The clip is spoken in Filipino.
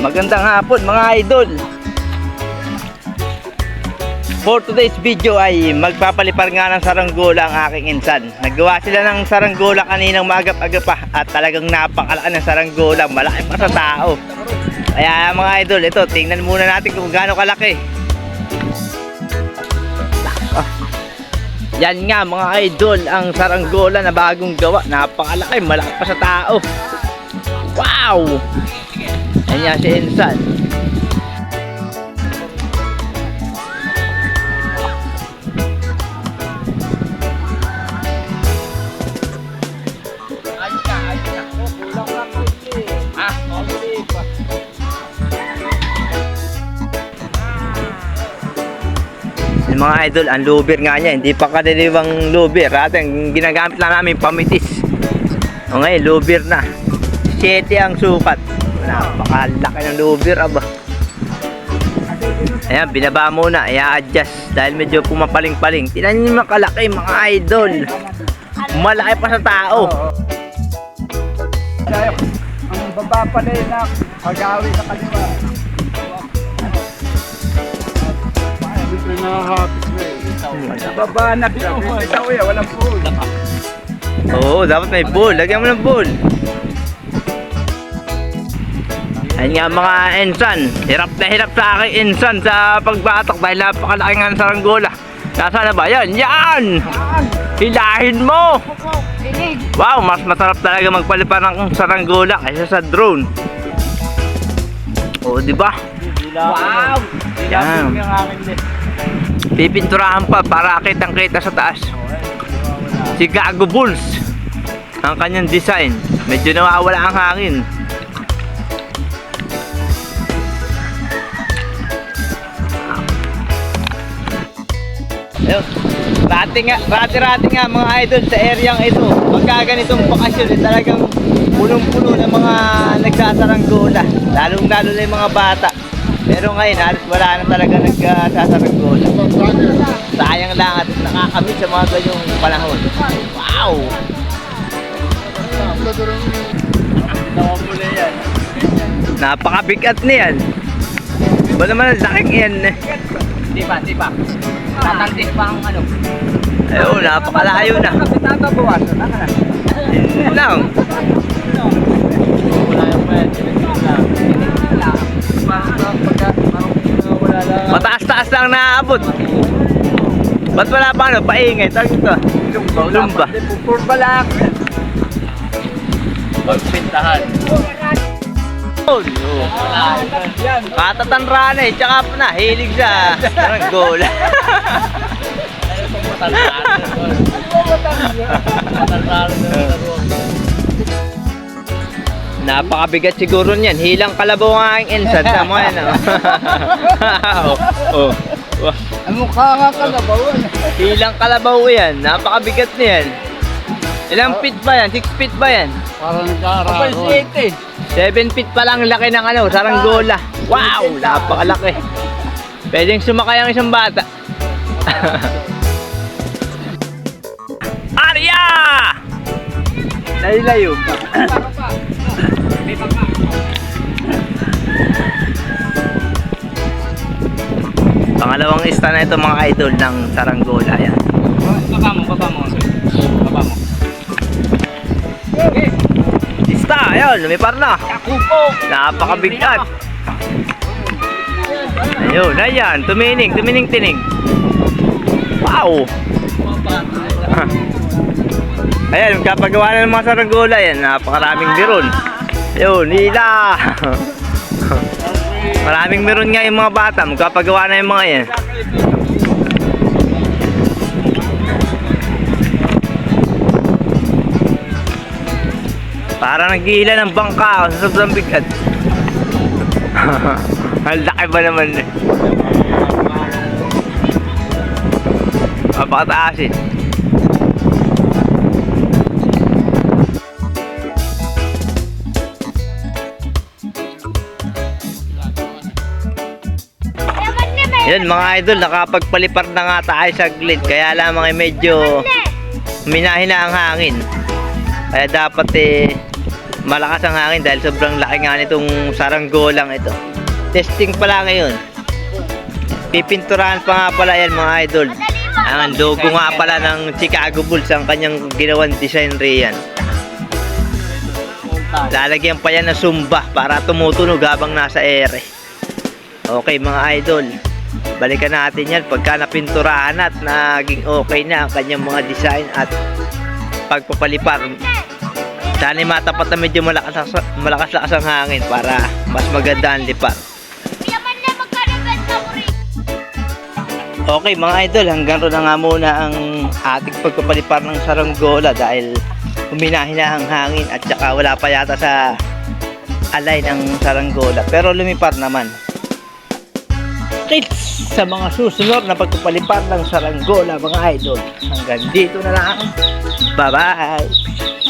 Magandang hapon mga idol. For today's video ay magpapalipar nga ng saranggola ang aking insan. Naggawa sila ng saranggola kaninang magap-aga pa at talagang napakalaki ng saranggola. Malaki pa sa tao. Kaya mga idol, ito, tingnan muna natin kung gaano kalaki. Ah. Yan nga mga idol, ang saranggola na bagong gawa. Napakalaki, malaki pa sa tao. Wow! Yan nga si Insan. Yung mga idol, ang lubir nga niya, hindi pa kadiliwang lubir. At ang ginagamit lang namin pamitis. O ngayon, lubir na. 7 ang sukat. Napakalaki ng lubir, aba. Ayan, binaba muna. I-adjust dahil medyo pumapaling-paling. Tinan niyo makalaki, mga idol. Malaki pa sa tao. Ang baba pala yun na pag-awi sa kaliwa. Siyempre nakahapis na eh. Baba na bitaw eh, walang pool. Oo, dapat may bull. Lagyan mo ng bull. Ayun nga mga ensan. Hirap na hirap sa akin ensan sa pagbatok dahil napakalaki nga ng saranggola. Nasaan na ba? Yan! Yan! Hilahin mo! Wow, mas masarap talaga magpalipad ng saranggola kaysa sa drone. Oo, di ba? Wow! Yan. din. Pipinturahan pa para kitang kita sa taas. Si Gago Bulls. Ang kanyang design. Medyo nawawala ang hangin. Rati nga, rati-rati nga mga idol sa areang ito. Pagka ganitong bakasyon, eh, talagang punong-puno ng mga nagsasaranggola. Lalong-lalo na yung mga bata. Pero ngayon, halos wala na talaga nagsasaranggola. Sayang lang at nakakamit sa mga ganyong panahon. Wow! Napakabigat niyan. Ba naman ang laking yan. Di ba, di? Tatantis pa ang ano. Ayun, napakalayo na. Tatabawasan na ka na. Yun lang. Mataas-taas lang naaabot. Ba't wala pa ano? Paingay. Tawag ito. Lumba. Pupurba lang. Pagpintahan. Oh, Yan. Katatanraan eh. Tsaka pa na. Hilig sa saranggola. Napakabigat siguro niyan. Hilang kalabaw ang aking insan. Tama yan. Oh. oh. oh. Ang mukha nga ka na ba? Hilang kalabaw yan. Napakabigat niyan. Ilang feet ba yan? 6 feet ba yan? Parang nag-aaral. Kapal 7 feet pa lang laki ng ano, saranggola. Wow, napakalaki. Pwedeng sumakay ang isang bata. Arya! Nailayo. Pangalawang ista na ito mga idol ng saranggola yan. Ayun, lumipar na. Napakabigat. Ayun, ayan, tumining, tumining, tining. Wow! Ayan, kapagawa na ng mga saranggola yan, napakaraming biron. Ayun, hila! Maraming meron nga yung mga bata, magkapagawa na yung mga yan. Parang naghihila ng bangka sa sobrang bigat. Ang laki ba naman eh. Napakataas eh. Yan mga idol, nakapagpalipar na nga tayo saglit. Kaya lamang ay medyo minahina ang hangin. Kaya dapat eh malakas ang hangin dahil sobrang laki nga nitong saranggolang ito. Testing pala ngayon. Pipinturahan pa nga pala yan mga idol. Ang logo nga pala ng Chicago Bulls ang kanyang ginawang design riyan. Lalagyan pa yan ng sumba para tumutunog habang nasa ere. Okay mga idol. Balikan natin yan pagka napinturahan at naging okay na ang kanyang mga design at pagpapalipar. Sana matapat na medyo malakas, malakas lakas ang hangin para mas maganda ang rin. Okay mga idol, hanggang ro na nga muna ang ating pagpapalipar ng saranggola dahil huminahin na ang hangin at saka wala pa yata sa alay ng saranggola. Pero lumipar naman. Kids, sa mga susunod na pagpapalipar ng saranggola mga idol. Hanggang dito na lang. Bye-bye!